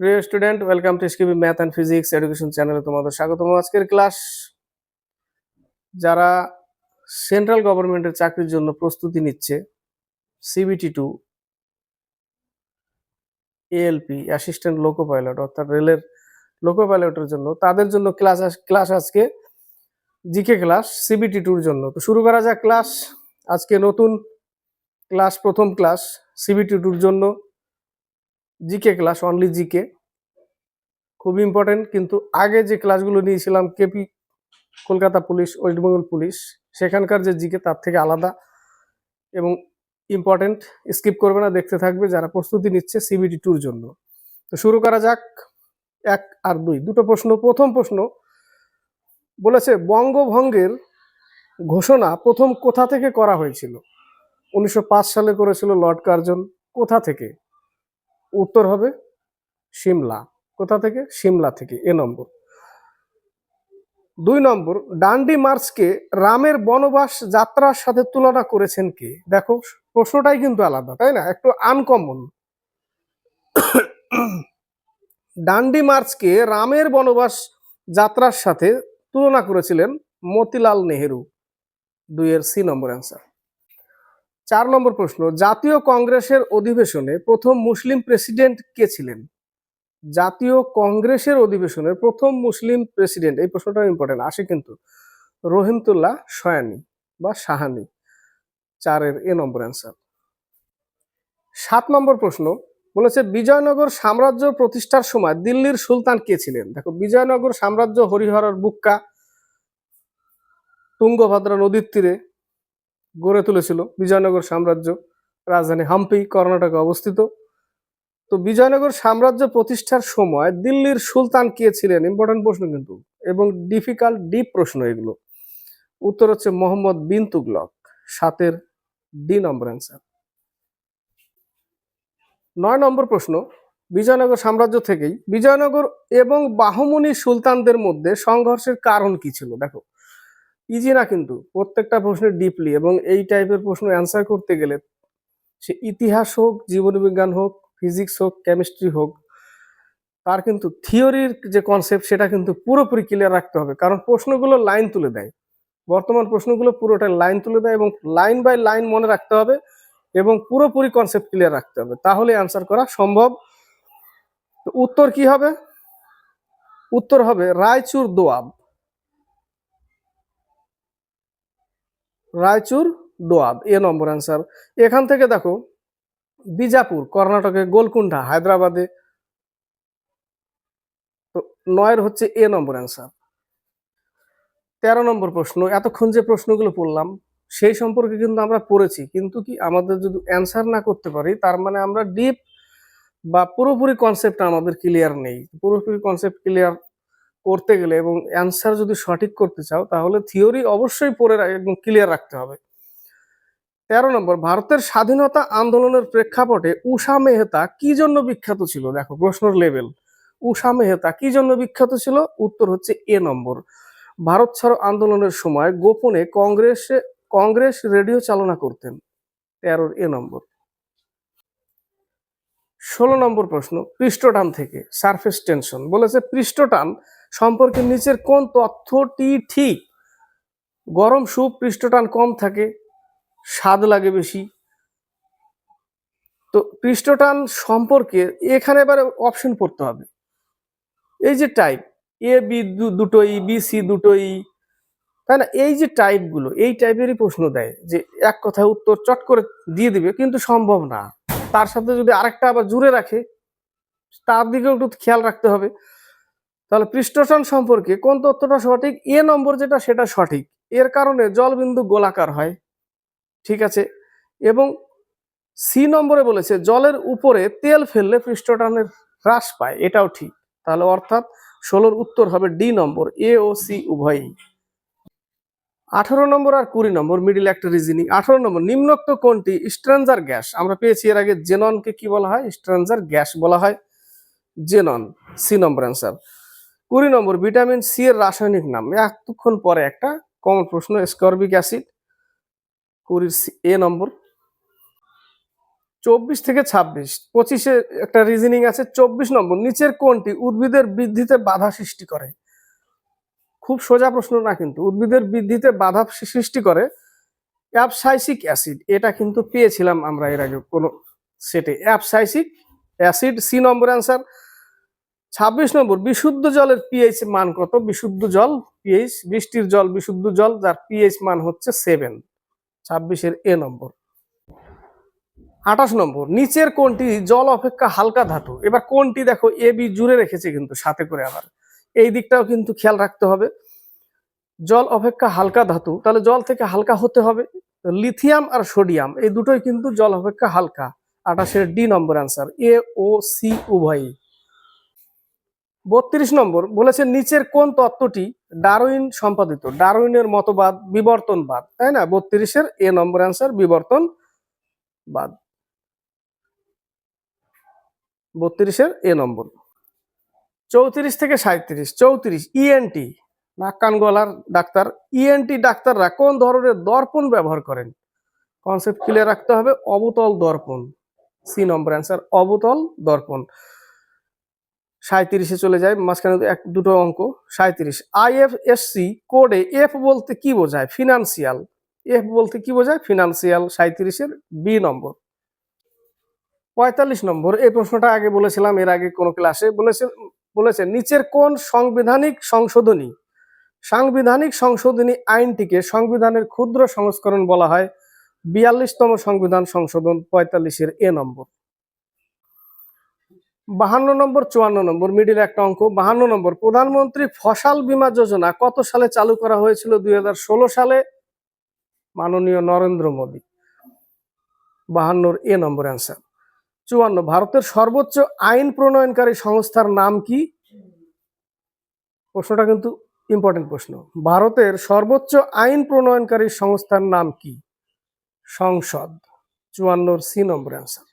প্রিয় student welcome to SKB math and physics education চ্যানেলে তোমাদের স্বাগতম। আজকের ক্লাস যারা সেন্ট্রাল গভর্নমেন্টের চাকরির জন্য প্রস্তুতি নিচ্ছে CBT two ALP assistant loco pilot অর্থাৎ রেলের লোকো পাইলটের জন্য, তাদের জন্য ক্লাস ক্লাস আজকে জিকে ক্লাস সিবিটি টুর জন্য। তো শুরু করা যাক ক্লাস আজকে নতুন ক্লাস প্রথম ক্লাস সিবিটি টুর জন্য। জিকে ক্লাস অনলি জিকে খুব ইম্পর্টেন্ট কিন্তু আগে যে ক্লাসগুলো নিয়েছিলাম KP Kolkata police, west Bengal police, সেখানকার যে জিকে তার থেকে আলাদা এবং ইম্পর্টেন্ট স্কিপ করবে না, দেখতে থাকবে যারা প্রস্তুতি নিচ্ছে সিবিটি টুর জন্য। তো শুরু করা যাক, এক আর দুই। দুটো প্রশ্ন, প্রথম প্রশ্ন বলেছে, বঙ্গভঙ্গের ঘোষণা প্রথম কোথা থেকে করা হয়েছিল? উনিশশো পাঁচ সালে করেছিল লর্ড কার্জন কোথা থেকে? উত্তর হবে সিমলা। কোথা থেকে? সিমলা থেকে, এ নম্বর। দুই নম্বর, ডান্ডি মার্চকে রামের বনবাস যাত্রার সাথে তুলনা করেছেন কে? দেখো, প্রশ্নটাই কিন্তু আলাদা, তাই না? একটু আনকমন ডান্ডি মার্চকে রামের বনবাস যাত্রার সাথে তুলনা করেছিলেন মতিলাল নেহেরু। দুইয়ের সি নম্বর অ্যান্সার চার নম্বর প্রশ্ন, জাতীয় কংগ্রেসের অধিবেশনে প্রথম মুসলিম প্রেসিডেন্ট কে ছিলেন? জাতীয় কংগ্রেসের অধিবেশনে প্রথম মুসলিম প্রেসিডেন্ট, এই প্রশ্নটা ইম্পর্টেন্ট আসে কিন্তু রহিমতুল্লাহ সয়ানি বা সাহানি, চারের এ নম্বর অ্যান্সার সাত নম্বর প্রশ্ন, বলেছে বিজয়নগর সাম্রাজ্য প্রতিষ্ঠার সময় দিল্লির সুলতান কে ছিলেন? দেখো, বিজয়নগর সাম্রাজ্য হরিহরার বুক্কা, তুঙ্গভদ্রা নদীর তীরে গড়ে তুলেছিল বিজয়নগর সাম্রাজ্য রাজধানী হাম্পি, কর্ণাটকে অবস্থিত। তো বিজয়নগর সাম্রাজ্য প্রতিষ্ঠার সময় দিল্লির সুলতান কে ছিলেন? ইম্পর্টেন্ট প্রশ্ন কিন্তু। এবং ডিফিকাল্ট ডিপ প্রশ্ন এগুলো। উত্তর হচ্ছে মোহাম্মদ বিন তুগলক। সাতের ডি নম্বর অ্যান্সার নয় নম্বর প্রশ্ন। বিজয়নগর সাম্রাজ্য থেকেই বিজয়নগর এবং বাহমনি সুলতানদের মধ্যে সংঘর্ষের কারণ কি ছিল? দেখো ইজি না কিন্তু, প্রত্যেকটা প্রশ্নের ডিপলি এবং এই টাইপের প্রশ্ন অ্যান্সার করতে গেলে সে ইতিহাস হোক, জীবনবিজ্ঞান হোক ফিজিক্স হোক কেমিস্ট্রি হোক, তার কিন্তু থিওরির যে কনসেপ্ট সেটা কিন্তু পুরোপুরি ক্লিয়ার রাখতে হবে। কারণ প্রশ্নগুলো লাইন তুলে দেয়। বর্তমান প্রশ্নগুলো পুরোটা লাইন তুলে দেয় এবং লাইন বাই লাইন মনে রাখতে হবে এবং পুরোপুরি কনসেপ্ট ক্লিয়ার রাখতে হবে। তাহলে অ্যান্সার করা সম্ভব। উত্তর কি হবে? উত্তর হবে Raichur Doab. Raichur Doab, A number answer এখান থেকে দেখো, বিজাপুর কর্ণাটকে গোলকুন্ডা হায়দ্রাবাদে তো নয়ের হচ্ছে এ নম্বর অ্যান্সার তেরো নম্বর প্রশ্ন, এতক্ষণ যে প্রশ্নগুলো পড়লাম, সেই সম্পর্কে কিন্তু আমরা পড়েছি, কিন্তু কি আমাদের যদি অ্যান্সার না করতে পারি, তার মানে আমরা ডিপ বা পুরোপুরি কনসেপ্ট আমাদের ক্লিয়ার নেই। পুরোপুরি কনসেপ্ট ক্লিয়ার করতে গেলে এবং অ্যান্সার যদি সঠিক করতে চাও, তাহলে থিওরি অবশ্যই পড়ে একদম ক্লিয়ার রাখতে হবে। তেরো নম্বর, ভারতের স্বাধীনতা আন্দোলনের প্রেক্ষাপটে উষা মেহতা কি জন্য বিখ্যাত ছিল? দেখো, প্রশ্নের লেভেল উষা মেহতা কি জন্য বিখ্যাত ছিল? উত্তর হচ্ছে এ নম্বর। ভারত ছাড়ো আন্দোলনের সময় গোপনে কংগ্রেসে কংগ্রেস রেডিও চালনা করতেন। তেরোর এ নম্বর। ষোলো নম্বর প্রশ্ন, পৃষ্ঠটান থেকে সারফেস টেনশন বলেছে পৃষ্ঠটান সম্পর্কে নিচের কোন তথ্যটি ঠিক? গরম স্যুপ পৃষ্ঠটান কম থাকে, স্বাদ লাগে বেশি। তো পৃষ্ঠটান সম্পর্কে এখানে এবারে অপশন পড়তে হবে। এই যে টাইপ এ বি দুটোই বি সি দুটোই, তাই না? এই যে টাইপগুলো এই টাইপেরই প্রশ্ন দেয় যে এক কথায় উত্তর চট করে দিয়ে দিবে, কিন্তু সম্ভব না। তার সাথে যদি আরেকটা আবার জুড়ে রাখে, তার দিকেও একটু খেয়াল রাখতে হবে। তাহলে পৃষ্ঠটান সম্পর্কে কোন তথ্যটা সঠিক? এ নম্বর যেটা, সেটা সঠিক। এর কারণে জলবিন্দু গোলাকার হয়। ঠিক আছে? এবং সি নম্বরে বলেছে, জলের উপরে তেল ফেললে পৃষ্ঠটানের হ্রাস পায়। এটাও ঠিক। তাহলে অর্থাৎ ষোলোর উত্তর হবে ডি নম্বর এ ও সি উভয়ই। আঠারো নম্বর আর কুড়ি নম্বর মিডিল একটা রিজনিং আঠারো নম্বর, নিম্নোক্ত কোনটি? স্ট্রেঞ্জার গ্যাস আমরা পেয়েছি এর আগে জেননকে কি বলা হয়? স্ট্রেঞ্জার গ্যাস বলা হয়। জেনন সি নম্বর অ্যান্সার কুড়ি নম্বর ভিটামিন সি এর রাসায়নিক নাম। এতক্ষণ পরে একটা কমন প্রশ্ন স্কর্বিক অ্যাসিড কুড়ির এ নম্বর চব্বিশ থেকে ছাব্বিশ, পঁচিশে একটা রিজনিং আছে। চব্বিশ নম্বর, নিচের কোনটি উদ্ভিদের বৃদ্ধিতে বাধা সৃষ্টি করে? খুব সোজা প্রশ্ন না কিন্তু, উদ্ভিদের বৃদ্ধিতে বাধা সৃষ্টি করে অ্যাপসাইসিক অ্যাসিড। এটা কিন্তু পেয়েছিলাম আমরা এর আগে কোনো সেটে। অ্যাপসাইসিক অ্যাসিড, সি নম্বর অ্যান্সার। ছাব্বিশ নম্বর, বিশুদ্ধ জলের পিএইচ মান কত? বিশুদ্ধ জল পিএইচ বৃষ্টির জল, বিশুদ্ধ জল, যার পিএইচ মান হচ্ছে সেভেন ছাব্বিশের এ নম্বর। আঠাশ নম্বর, নিচের কোনটি জল অপেক্ষা হালকা ধাতু? এবার কোনটি দেখো এ বি জুড়ে রেখেছে কিন্তু সাথে করে আবার। এই দিকটাও কিন্তু খেয়াল রাখতে হবে। জল অপেক্ষা হালকা ধাতু, তাহলে জল থেকে হালকা হতে হবে। লিথিয়াম আর সোডিয়াম, এই দুটোই কিন্তু জল অপেক্ষা হালকা। আঠাশের ডি নম্বর অ্যান্সার, এ, ও, সি, উভয়ই। বত্রিশ নম্বর বলেছে নিচের কোন তত্ত্বটি ডারউইন সম্পাদিত? ডারউইনের মতবাদ, বিবর্তনবাদ, তাই না? বত্রিশের এ নম্বর অ্যান্সার, বিবর্তনবাদ। বত্রিশের এ নম্বর। চৌত্রিশ থেকে সাঁত্রিশ চৌত্রিশ ইএনটি নাক কান গলার ডাক্তার। ইএনটি ডাক্তাররা কোন ধরনের দর্পণ ব্যবহার করেন? কনসেপ্ট ক্লিয়ার রাখতে হবে, অবতল দর্পণ। সি নম্বর অ্যান্সার অবতল দর্পণ। সাঁত্রিশে চলে যায় মাঝখানে এক, দুটো অঙ্ক। সাঁত্রিশ আইএফএসসি কোডে এফ বলতে কি বোঝায়? ফিনান্সিয়াল এফ বলতে কি বোঝায়? ফিনান্সিয়াল সাঁত্রিশের বি নম্বর পঁয়তাল্লিশ নম্বর, এই প্রশ্নটা আগে বলেছিলাম, এর আগে কোনো ক্লাসে বলেছে বলেছে নিচের কোন সাংবিধানিক সংশোধনী? সাংবিধানিক সংশোধনী আইনটিকে সংবিধানের ক্ষুদ্র সংস্করণ বলা হয় বিয়াল্লিশতম সংবিধান সংশোধন, পঁয়তাল্লিশের এ নম্বর। বাহান্ন নম্বর, চুয়ান্ন নম্বর মিডিল একটা অঙ্ক। বাহান্ন নম্বর, প্রধানমন্ত্রী ফসল বীমা যোজনা কত সালে চালু করা হয়েছিল? দুই হাজার ষোলো সালে। মাননীয় নরেন্দ্র মোদী। বাহান্নর এ নম্বর অ্যান্সার। চুয়ান্ন। ভারতের সর্বোচ্চ আইন প্রণয়নকারী সংস্থার নাম কি? প্রশ্নটা কিন্তু ইম্পর্টেন্ট প্রশ্ন। ভারতের সর্বোচ্চ আইন প্রণয়নকারী সংস্থার নাম কি? সংসদ। চুয়ান্নর সি নম্বর অ্যান্সার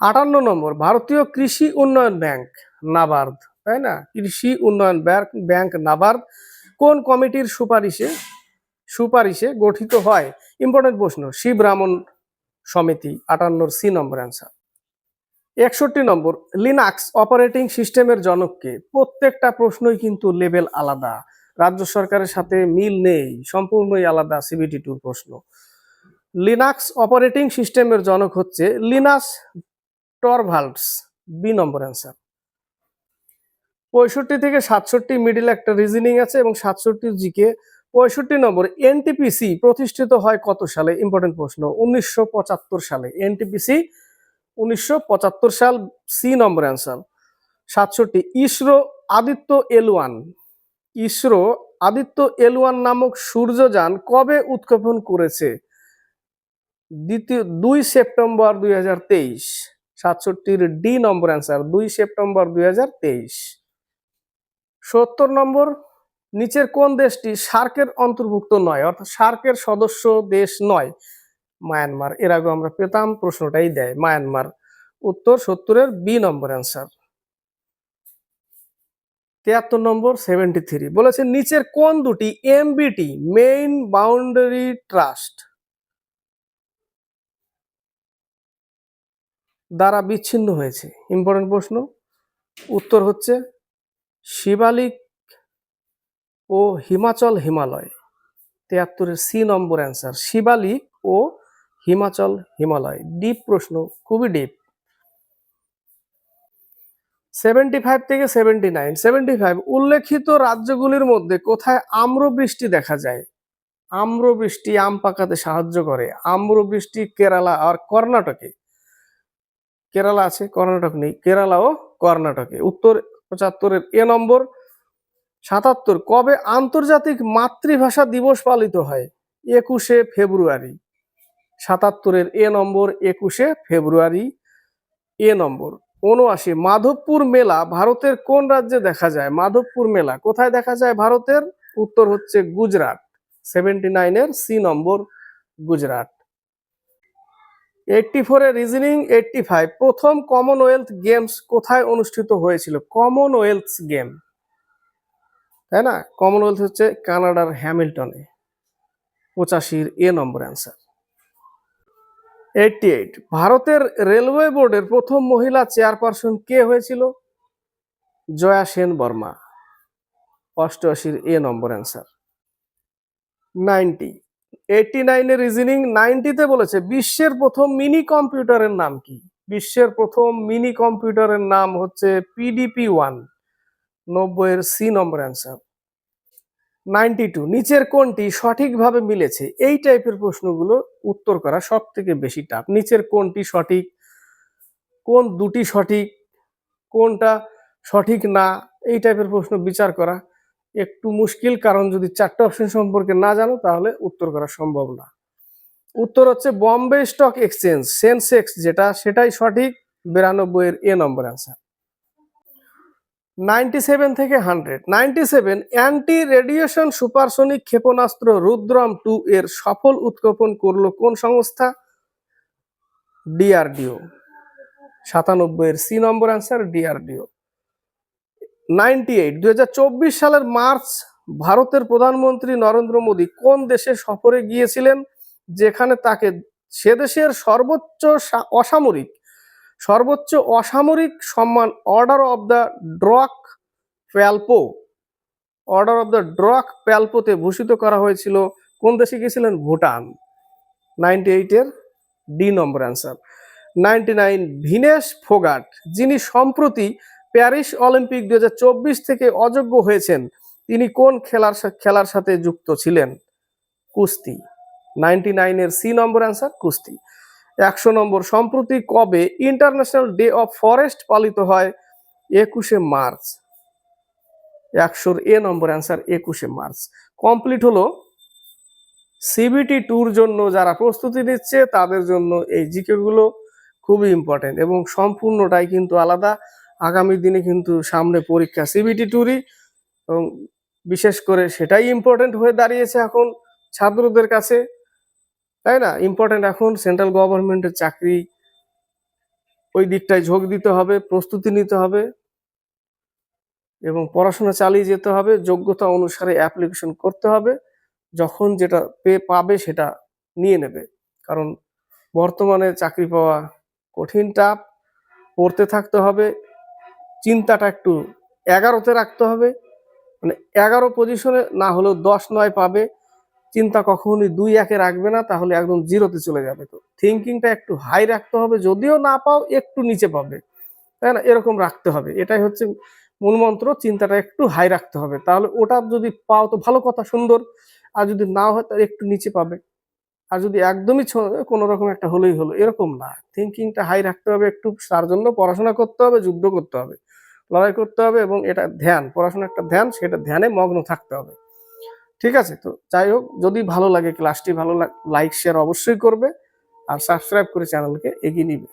আটান্ন নম্বর, ভারতীয় কৃষি উন্নয়ন ব্যাংক নাবার্দ তাই না? কৃষি উন্নয়ন ব্যাংক ব্যাংক নাবার্দ কোন কমিটির সুপারিশে সুপারিশে গঠিত হয়? ইম্পর্টেন্ট প্রশ্ন। শিব রামন সমিতি, আটান্নর সি নম্বর অ্যান্সার একষট্টি নম্বর লিনাক্স অপারেটিং সিস্টেমের জনককে প্রত্যেকটা প্রশ্নই কিন্তু লেভেল আলাদা। রাজ্য সরকারের সাথে মিল নেই, সম্পূর্ণই আলাদা সিবিটি টুর প্রশ্ন। লিনাক্স অপারেটিং সিস্টেমের জনক হচ্ছে Linus Torvalds B number answer পঁয়ষট্টি থেকে সাতষট্টি মিডিল একটা রিজনিং আছে এবং সাতষট্টি জিকে পঁয়ষট্টি নম্বর এনটিপিসি প্রতিষ্ঠিত হয় কত সালে? ইম্পর্টেন্ট প্রশ্ন, উনিশশো পঁচাত্তর সালে। এনটিপিসি উনিশশো পঁচাত্তর সাল সি নম্বর অ্যান্সার। সাতষট্টি, ISRO Aditya L one ISRO Aditya L one নামক সূর্যযান কবে উৎক্ষেপণ করেছে? দ্বিতীয়, দুই সেপ্টেম্বর দুই হাজার তেইশ। সাতষট্টির ডি নম্বর অ্যান্সার, দুই সেপ্টেম্বর দুই হাজার তেইশ। সত্তর নম্বর, নিচের কোন দেশটি সার্কের অন্তর্ভুক্ত নয়, অর্থাৎ সার্কের সদস্য দেশ নয় মায়ানমার। এর আগে আমরা পেতাম, প্রশ্নটাই দেয়, মায়ানমার। উত্তর সত্তরের বি নম্বর অ্যান্সার তিয়াত্তর নম্বর সেভেন্টি থ্রি বলেছে নিচের কোন দুটি এমবিটি মেইন বাউন্ডারি ট্রাস্ট দ্বারা বিচ্ছিন্ন হয়েছে। ইম্পর্টেন্ট প্রশ্ন। উত্তর হচ্ছে, শিবালিক ও হিমাচল হিমালয়। তেয়াত্তরের সি নম্বর অ্যান্সার শিবালিক ও হিমাচল, হিমালয়। ডিপ প্রশ্ন, খুবই ডিপ সেভেন্টি ফাইভ থেকে সেভেন্টি নাইন সেভেন্টি ফাইভ উল্লেখিত রাজ্যগুলির মধ্যে কোথায় আম্রবৃষ্টি দেখা যায়? আম্রবৃষ্টি আম পাকাতে সাহায্য করে। আম্রবৃষ্টি কেরালা আর কর্ণাটকে। কেরালা আছে, কর্ণাটক নেই। কেরালা ও কর্ণাটকে। উত্তর পঁচাত্তরের এ নম্বর। সাতাত্তর, কবে আন্তর্জাতিক মাতৃভাষা দিবস পালিত হয়? একুশে ফেব্রুয়ারি। সাতাত্তরের এ নম্বর একুশে ফেব্রুয়ারি এ নম্বর। উনআশি, মাধবপুর মেলা ভারতের কোন রাজ্যে দেখা যায়? মাধবপুর মেলা কোথায় দেখা যায় ভারতের? উত্তর হচ্ছে গুজরাট। সেভেন্টি নাইনের সি নম্বর, গুজরাট। এইটটি ফোরের রিজনিং এইটটি ফাইভ, প্রথম কমনওয়েলথ গেমস কোথায় অনুষ্ঠিত হয়েছিল? Commonwealth game. তাই না? কমনওয়েলথ হচ্ছে কানাডার হ্যামিল্টনে। পঁচাশির A number answer. Eighty eight ভারতের রেলওয়ে বোর্ডের প্রথম মহিলা চেয়ারপারসন কে হয়েছিল? Jaya Sen Varma. অষ্টআশির A number answer. Ninety. Eighty নাইনের রিজনিং নাইনটিতে বলেছে, বিশ্বের প্রথম মিনি কম্পিউটারের নাম কি? বিশ্বের প্রথম মিনি কম্পিউটারের নাম হচ্ছে পিডিপি ওয়ান নব্বইয়ের C number answer. Ninety two, নিচের কোনটি সঠিকভাবে মিলেছে? এই টাইপের প্রশ্নগুলো উত্তর করা সব থেকে বেশি টাফ নিচের কোনটি সঠিক? কোন দুটি সঠিক? কোনটা সঠিক না? এই টাইপের প্রশ্ন বিচার করা একটু মুশকিল, কারণ যদি চারটে অপশন সম্পর্কে না জানো, তাহলে উত্তর করা সম্ভব না। উত্তর হচ্ছে বম্বে স্টক এক্সচেঞ্জ, সেন্সেক্স যেটা, সেটাই সঠিক। বিরানব্বই এর A number answer ninety seven থেকে hundred. Ninety seven anti radiation supersonic ক্ষেপণাস্ত্র রুদ্রম টু এর সফল উৎক্ষেপণ করল কোন সংস্থা? ডিআরডিও সাতানব্বই এর C number answer DRDO ninety eight দুই হাজার চব্বিশ সালের মার্চ ভারতের প্রধানমন্ত্রী নরেন্দ্র মোদী কোন দেশে সফরে গিয়েছিলেন? যেখানে তাকে সে দেশের সর্বোচ্চ অসামরিক সর্বোচ্চ অসামরিক সম্মান order of the Druk Gyalpo order of the Druk প্যালপোতে ভূষিত করা হয়েছিল কোন দেশে গিয়েছিলেন? ভুটান। নাইনটি এইটের D number answer ninety nine Vinesh Phogat, যিনি সম্প্রতি প্যারিস অলিম্পিক দুই হাজার চব্বিশ থেকে অযোগ্য হয়েছেন, তিনি কোন খেলার খেলার সাথে যুক্ত ছিলেন? কুস্তি। নাইনটি নাইনের সি নম্বর অ্যান্সার কুস্তি। একশো নম্বর, সম্প্রতি কবে ইন্টারন্যাশনাল ডে অফ ফরেস্ট পালিত হয়? একুশে মার্চ। একশোর এ নম্বর অ্যান্সার একুশে মার্চ। কমপ্লিট হলো সিবিটি ট্যুর জন্য যারা প্রস্তুতি নিচ্ছে, তাদের জন্য এই জিকে গুলো খুবই ইম্পর্টেন্ট এবং সম্পূর্ণটাই কিন্তু আলাদা। আগামী দিনে কিন্তু সামনে পরীক্ষা সিবিটি ট্যুরই এবং বিশেষ করে সেটাই ইম্পর্টেন্ট হয়ে দাঁড়িয়েছে এখন ছাত্রদের কাছে। তাই না? ইম্পর্টেন্ট এখন সেন্ট্রাল গভর্নমেন্টের চাকরি, ওই দিকটায় ঝোঁক দিতে হবে, প্রস্তুতি নিতে হবে এবং পড়াশোনা চালিয়ে যেতে হবে, যোগ্যতা অনুসারে অ্যাপ্লিকেশন করতে হবে, যখন যেটা পে পাবে সেটা নিয়ে নেবে। কারণ বর্তমানে চাকরি পাওয়া কঠিন টাপ পড়তে থাকতে হবে, চিন্তাটা একটু এগারোতে রাখতে হবে মানে এগারো পজিশনে না হলেও দশ, নয় পাবে চিন্তা কখনোই দুই একে রাখবে না, তাহলে একদম জিরোতে চলে যাবে তো। থিঙ্কিংটা একটু হাই রাখতে হবে, যদিও না পাও একটু নিচে পাবে। তাই না? এরকম রাখতে হবে। এটাই হচ্ছে মূলমন্ত্র চিন্তাটা একটু হাই রাখতে হবে। তাহলে ওটা যদি পাও তো ভালো কথা, সুন্দর। আর যদি না হয়, তাহলে একটু নিচে পাবে। আর যদি একদমই কোনো রকম একটা হলেই হলো, এরকম না। থিঙ্কিংটা হাই রাখতে হবে একটু, তার জন্য পড়াশোনা করতে হবে, যুদ্ধ করতে হবে। লড়াই করতে হবে এবং এটা ধ্যান পড়াশোনা একটা ধ্যান, সেটা ধ্যানে মগ্ন থাকতে হবে। ঠিক আছে? তো যাই হোক, যদি ভালো লাগে ক্লাসটি ভালো লাইক শেয়ার অবশ্যই করবে আর সাবস্ক্রাইব করে চ্যানেলকে এগিয়ে নিবে।